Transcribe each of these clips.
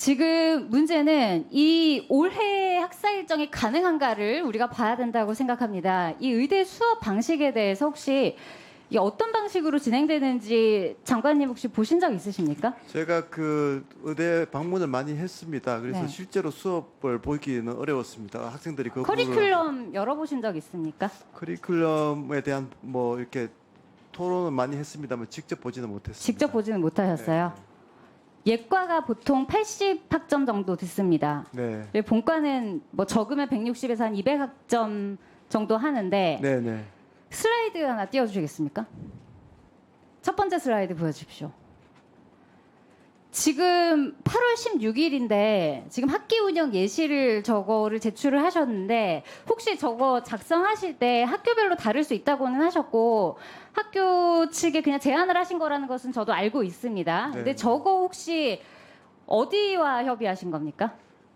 지금 문제는 이 올해 학사 일정이 가능한가를 우리가 봐야 된다고 생각합니다. 이 의대 수업 방식에 대해서 혹시 이게 어떤 방식으로 진행되는지 장관님 혹시 보신 적 있으십니까? 제가 그 의대 방문을 많이 했습니다. 그래서 네. 실제로 수업을 보기는 어려웠습니다. 학생들이 그 커리큘럼 열어보신 적 있습니까? 커리큘럼에 대한 뭐 이렇게 토론은 많이 했습니다만 직접 보지는 못했습니다. 직접 보지는 못하셨어요. 네. 예과가 보통 80학점 정도 듣습니다. 네. 그리고 본과는 뭐 적으면 160에서 한 200학점 정도 하는데 네, 네. 슬라이드 하나 띄워주시겠습니까? 첫 번째 슬라이드 보여주십시오. 지금 8월 16일인데 지금 학기 운영 예시를 저거를 제출을 하셨는데 혹시 저거 작성하실 때 학교별로 다를 수 있다고는 하셨고 학교 측에 그냥 제안을 하신 거라는 것은 저도 알고 있습니다. 네. 근데 저거 혹시 어디와 협의하신 겁니까?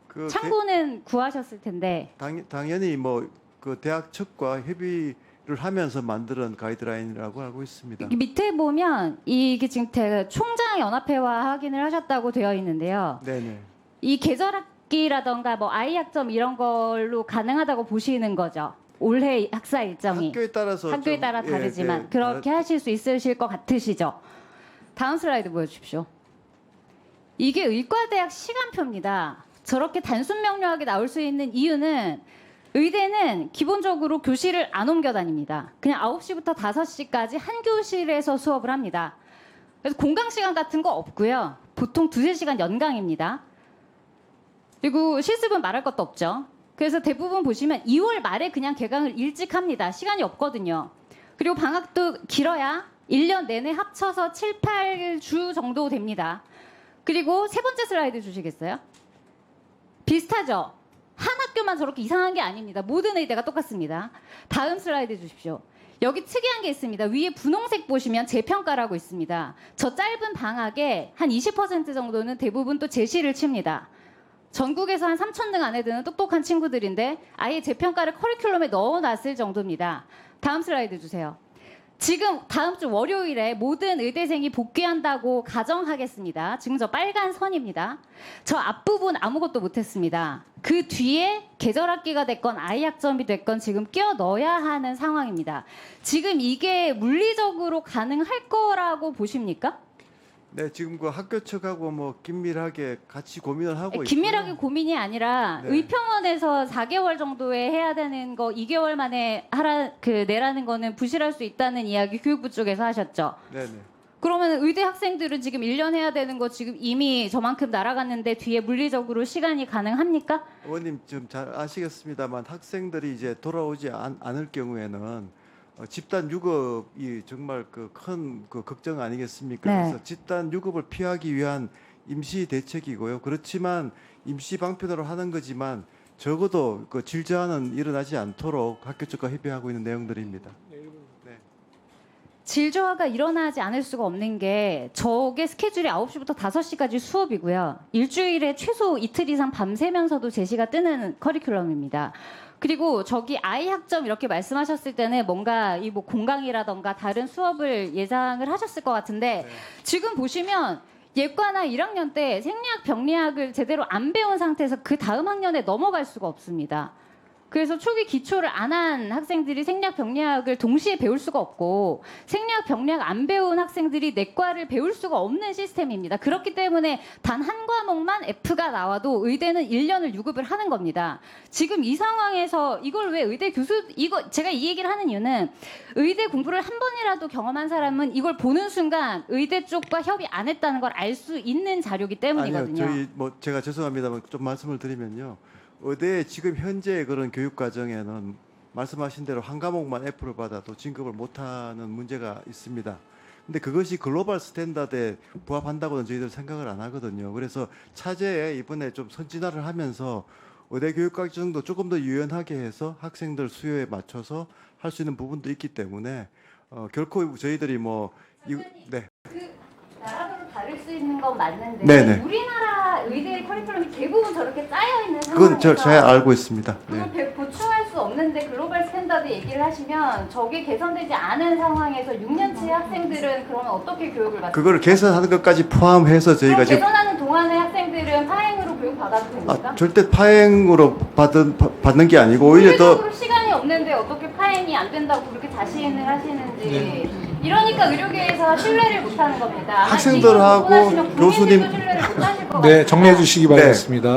그 참고는 구하셨을 텐데 대- 당, 당연히 뭐 그 대학 측과 협의 를 하면서 만드는 가이드라인이라고 알고 있습니다. 이 밑에 보면 이게 지금 대- 총장 연합회와 확인을 하셨다고 되어 있는데요. 네, 네. 이 계절학기라던가 뭐 아이 학점 이런 걸로 가능하다고 보시는 거죠. 올해 학사 일정이 학교에 따라서 학교에 좀, 따라 예, 다르지만 네, 그렇게 하실 수 있으실 것 같으시죠. 다음 슬라이드 보여주십시오. 이게 의과대학 시간표입니다. 저렇게 단순 명료하게 나올 수 있는 이유는 의대는 기본적으로 교실을 안 옮겨 다닙니다. 그냥 9시부터 5시까지 한 교실에서 수업을 합니다. 그래서 공강 시간 같은 거 없고요. 보통 두세 시간 연강입니다. 그리고 실습은 말할 것도 없죠. 그래서 대부분 보시면 2월 말에 그냥 개강을 일찍 합니다. 시간이 없거든요. 그리고 방학도 길어야 1년 내내 합쳐서 7, 8주 정도 됩니다. 그리고 세 번째 슬라이드 주시겠어요? 비슷하죠? 한 학교만 저렇게 이상한 게 아닙니다. 모든 의대가 똑같습니다. 다음 슬라이드 주십시오. 여기 특이한 게 있습니다. 위에 분홍색 보시면 재평가라고 있습니다. 저 짧은 방학에 한 20% 정도는 대부분 또 제시를 칩니다. 전국에서 한 3,000등 안에 드는 똑똑한 친구들인데 아예 재평가를 커리큘럼에 넣어놨을 정도입니다. 다음 슬라이드 주세요. 지금 다음 주 월요일에 모든 의대생이 복귀한다고 가정하겠습니다. 지금 저 빨간 선입니다. 저 앞부분 아무것도 못했습니다. 그 뒤에 계절 학기가 됐건 아이 학점이 됐건 지금 끼워 넣어야 하는 상황입니다. 지금 이게 물리적으로 가능할 거라고 보십니까? 네, 지금 그 학교 측하고 뭐 긴밀하게 같이 고민을 하고 있고요. 긴밀하게 고민이 아니라 네. 의평원에서 4개월 정도에 해야 되는 거 2개월 만에 하라 그 내라는 거는 부실할 수 있다는 이야기 교육부 쪽에서 하셨죠. 네, 네. 그러면 의대 학생들은 지금 1년 해야 되는 거 지금 이미 저만큼 날아갔는데 뒤에 물리적으로 시간이 가능합니까? 의원님 좀잘 아시겠습니다만 학생들이 이제 돌아오지 않, 않을 경우에는 어, 집단 유급이 정말 그큰그 걱정 아니겠습니까? 네. 그래서 집단 유급을 피하기 위한 임시 대책이고요. 그렇지만 임시 방편으로 하는 거지만 적어도 그 질저하는 일어나지 않도록 학교 측과 협의하고 있는 내용들입니다. 질저하가 일어나지 않을 수가 없는 게 저게 스케줄이 9시부터 5시까지 수업이고요. 일주일에 최소 이틀 이상 밤새면서도 제시가 뜨는 커리큘럼입니다. 그리고 저기 아이 학점 이렇게 말씀하셨을 때는 뭔가 이 뭐 공강이라던가 다른 수업을 예상을 하셨을 것 같은데 지금 보시면 예과나 1학년 때 생리학 병리학을 제대로 안 배운 상태에서 그 다음 학년에 넘어갈 수가 없습니다. 그래서 초기 기초를 안 한 학생들이 생리학 병리학을 동시에 배울 수가 없고 생리학 병리학 안 배운 학생들이 내과를 배울 수가 없는 시스템입니다. 그렇기 때문에 단 한 과목만 F가 나와도 의대는 1년을 유급을 하는 겁니다. 지금 이 상황에서 이걸 왜 의대 교수 이거 제가 이 얘기를 하는 이유는 의대 공부를 한 번이라도 경험한 사람은 이걸 보는 순간 의대 쪽과 협의 안 했다는 걸 알 수 있는 자료이기 때문이거든요. 아니요, 저희 뭐 제가 죄송합니다만 좀 말씀을 드리면요. 의대 지금 현재 그런 교육 과정에는 말씀하신 대로 한 과목만 F를 받아도 진급을 못하는 문제가 있습니다. 근데 그것이 글로벌 스탠다드에 부합한다고는 저희들 생각을 안 하거든요. 그래서 차제에 이번에 좀 선진화를 하면서 의대 교육 과정도 조금 더 유연하게 해서 학생들 수요에 맞춰서 할 수 있는 부분도 있기 때문에 어, 결코 저희들이 뭐 이, 네. 나라별로 다를 수 있는 건 맞는데 네네. 우리나라 의대 커리큘럼이 대부분 저렇게 짜여 있는 그건 저 상황에서 잘 알고 있습니다. 네. 그걸 배- 보충할 수 없는데 글로벌 스탠다드 얘기를 하시면 저게 개선되지 않은 상황에서 6년치 학생들은 그러면 어떻게 교육을 받습니까? 그거를 개선하는 것까지 포함해서 저희가 지금 개선하는 동안의 학생들은 파행으로 교육 받아도 됩니까? 아, 절대 파행으로 받은 바- 받는 게 아니고 오히려 더 시간이 없는데 어떻게 파행이 안 된다고 그렇게 자신을 하시는지 네. 이러니까 의료계에서 신뢰를 못하는 겁니다. 학생들하고 이걸 국민들도 교수님- 신뢰를 못하실 것 네. 정리해 주시기 바라겠습니다.